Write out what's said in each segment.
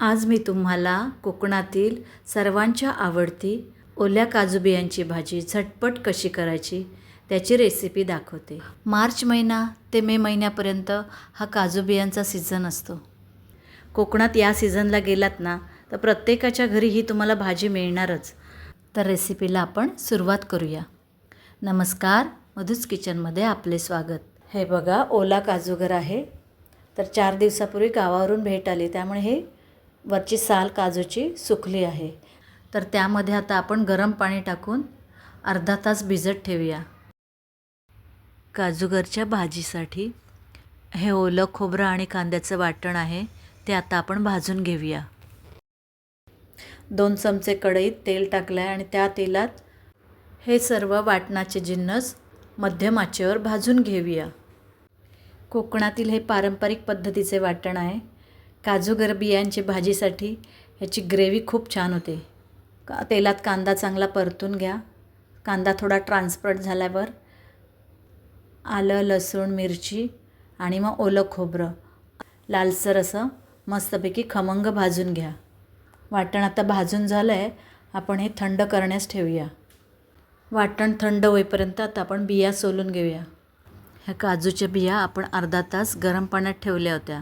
आज मी तुम्हाला कोकणातील सर्वांच्या आवडती ओल्या काजू बियांची भाजी झटपट कशी करायची त्याची रेसिपी दाखवते. मार्च महिना ते मे महिन्यापर्यंत हा काजू बियांचा सीझन असतो. कोकणात या सीझनला गेलात ना तर प्रत्येकाच्या घरी ही तुम्हाला भाजी मिळणारच. तर रेसिपीला आपण सुरुवात करूया. नमस्कार मधूस किचनमध्ये आपले स्वागत. हे बघा ओला काजूगर आहे. तर चार दिवसापूर्वी गावावरून भेट आली त्यामुळे हे वरची साल काजूची सुकली आहे. तर त्यामध्ये आता आपण गरम पाणी टाकून अर्धा तास भिजत ठेवूया. काजूगरच्या भाजीसाठी हे ओलं खोबरं आणि कांद्याचं वाटण आहे ते आता आपण भाजून घेऊया. दोन चमचे कढईत तेल टाकलं आहे आणि त्या तेलात हे सर्व वाटणाचे जिन्नस मध्यम आचेवर भाजून घेऊया. कोकणातील हे पारंपरिक पद्धतीचे वाटण आहे. काजूगर बियांची भाजीसाठी ह्याची ग्रेव्ही खूप छान होते. का तेलात कांदा चांगला परतून घ्या. कांदा थोडा ट्रान्सपर्ट झाल्यावर आलं लसूण मिरची आणि मग ओलं खोबरं. लालसर असं मस्तपैकी खमंग भाजून घ्या. वाटण आता भाजून झालं आहे आपण हे थंड करण्यास ठेवूया. वाटण थंड होईपर्यंत आता आपण बिया सोलून घेऊया. ह्या काजूच्या बिया आपण अर्धा तास गरम पाण्यात ठेवल्या होत्या.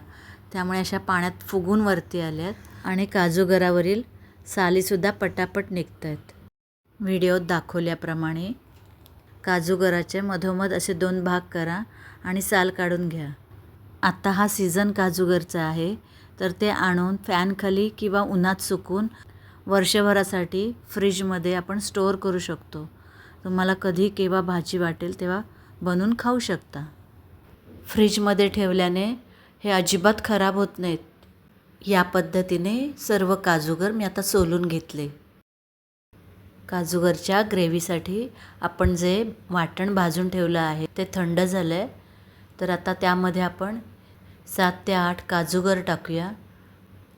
त्यामुळे अशा पाण्यात फुगून वरती आल्या आहेत आणि काजूगरावरील सालीसुद्धा पटापट निघत आहेत व्हिडिओत दाखवल्याप्रमाणे काजूगराचे मधोमध असे दोन भाग करा आणि साल काढून घ्या. आत्ता हा सीझन काजूगरचा आहे तर ते आणून फॅनखाली किंवा उन्हात सुकून वर्षभरासाठी फ्रीजमध्ये आपण स्टोअर करू शकतो. तुम्हाला कधी केव्हा भाजी वाटेल तेव्हा बनवून खाऊ शकता. फ्रीजमध्ये ठेवल्याने हे अजिबात खराब होत नाहीत. या पद्धतीने सर्व काजूगर मी आता सोलून घेतले. काजूगरच्या ग्रेव्हीसाठी आपण जे वाटण भाजून ठेवलं आहे ते थंड झालं आहे तर आता त्यामध्ये आपण सात ते आठ काजूगर टाकूया.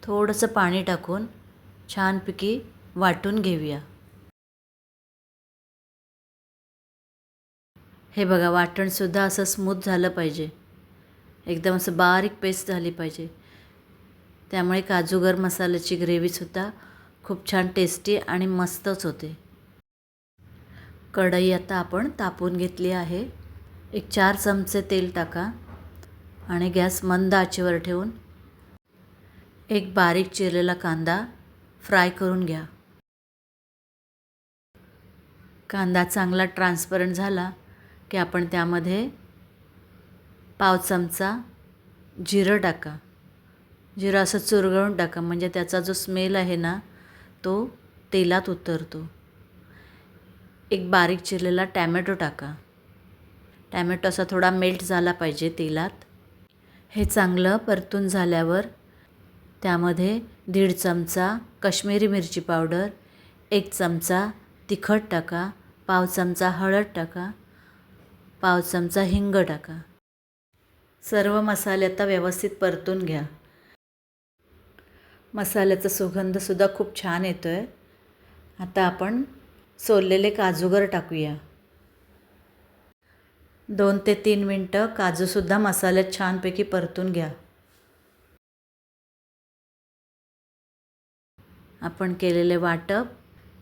थोडंसं पाणी टाकून छानपैकी वाटून घेऊया. हे बघा वाटणसुद्धा असं स्मूथ झालं पाहिजे. एकदम असं बारीक पेस्ट झाली पाहिजे. त्यामुळे काजूगर मसाल्याची ग्रेव्हीसुद्धा खूप छान टेस्टी आणि मस्तच होते. कढई आता आपण तापून घेतली आहे. एक चार चमचे तेल टाका आणि गॅस मंद आचेवर ठेवून एक बारीक चिरलेला कांदा फ्राय करून घ्या. कांदा चांगला ट्रान्सपरंट झाला की आपण त्यामध्ये पाव चमचा जिरं टाका. जिरं असं चुरगळून टाका. म्हणजे त्याचा जो स्मेल आहे ना तो तेलात उतरतो. एक बारीक चिरलेला टॅमॅटो टाका. टॅमॅटो असा थोडा मेल्ट झाला पाहिजे तेलात. हे चांगलं परतून झाल्यावर त्यामध्ये दीड चमचा कश्मीरी मिरची पावडर एक चमचा तिखट टाका पाव चमचा हळद टाका पाव चमचा हिंग टाका. सर्व मसाले आता व्यवस्थित परतून घ्या. मसाल्याचा सुगंधसुद्धा खूप छान येतो आहे आता आपण सोललेले काजूगर टाकूया. दोन ते तीन मिनटं काजूसुद्धा मसाल्यात छानपैकी परतून घ्या. आपण केलेले वाटप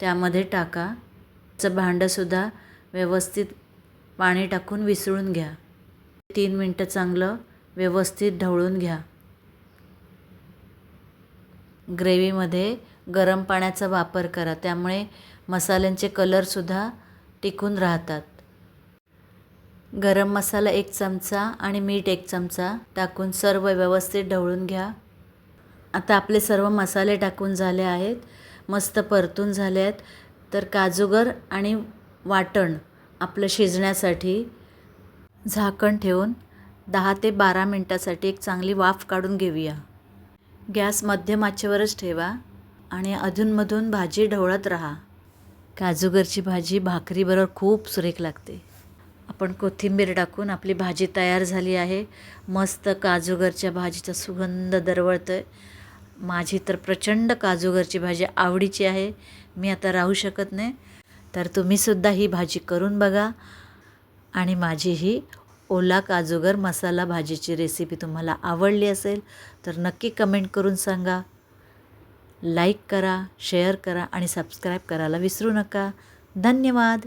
त्यामध्ये टाका. चं भांडंसुद्धा व्यवस्थित पाणी टाकून विसळून घ्या. तीन मिनटं चांगलं व्यवस्थित ढवळून घ्या. ग्रेव्हीमध्ये गरम पाण्याचा वापर करा. त्यामुळे मसाल्यांचे कलरसुद्धा टिकून राहतात. गरम मसाला एक चमचा आणि मीठ एक चमचा टाकून सर्व व्यवस्थित ढवळून घ्या. आता आपले सर्व मसाले टाकून झाले आहेत. मस्त परतून झाले आहेत. तर काजूगर आणि वाटण आपलं शिजण्यासाठी झाकण ठेवून दहा ते बारा मिनटासाठी एक चांगली वाफ काढून घेऊया. गॅस मध्यम आचेवरच ठेवा आणि अधूनमधून भाजी ढवळत राहा. काजूगरची भाजी भाकरीबरोबर खूप सुरेख लागते. आपण कोथिंबीर टाकून आपली भाजी तयार झाली आहे. मस्त काजूगरच्या भाजीचा सुगंध दरवळतो आहे माझी तर प्रचंड काजूगरची भाजी आवडीची आहे. मी आता राहू शकत नाही. तर तुम्हीसुद्धा ही भाजी करून बघा. आणि माझी ही ओला काजूगर मसाला भाजीची रेसिपी तुम्हाला आवडली असेल तर नक्की कमेंट करून सांगा. लाईक करा शेअर करा आणि सबस्क्राईब करायला विसरू नका. धन्यवाद.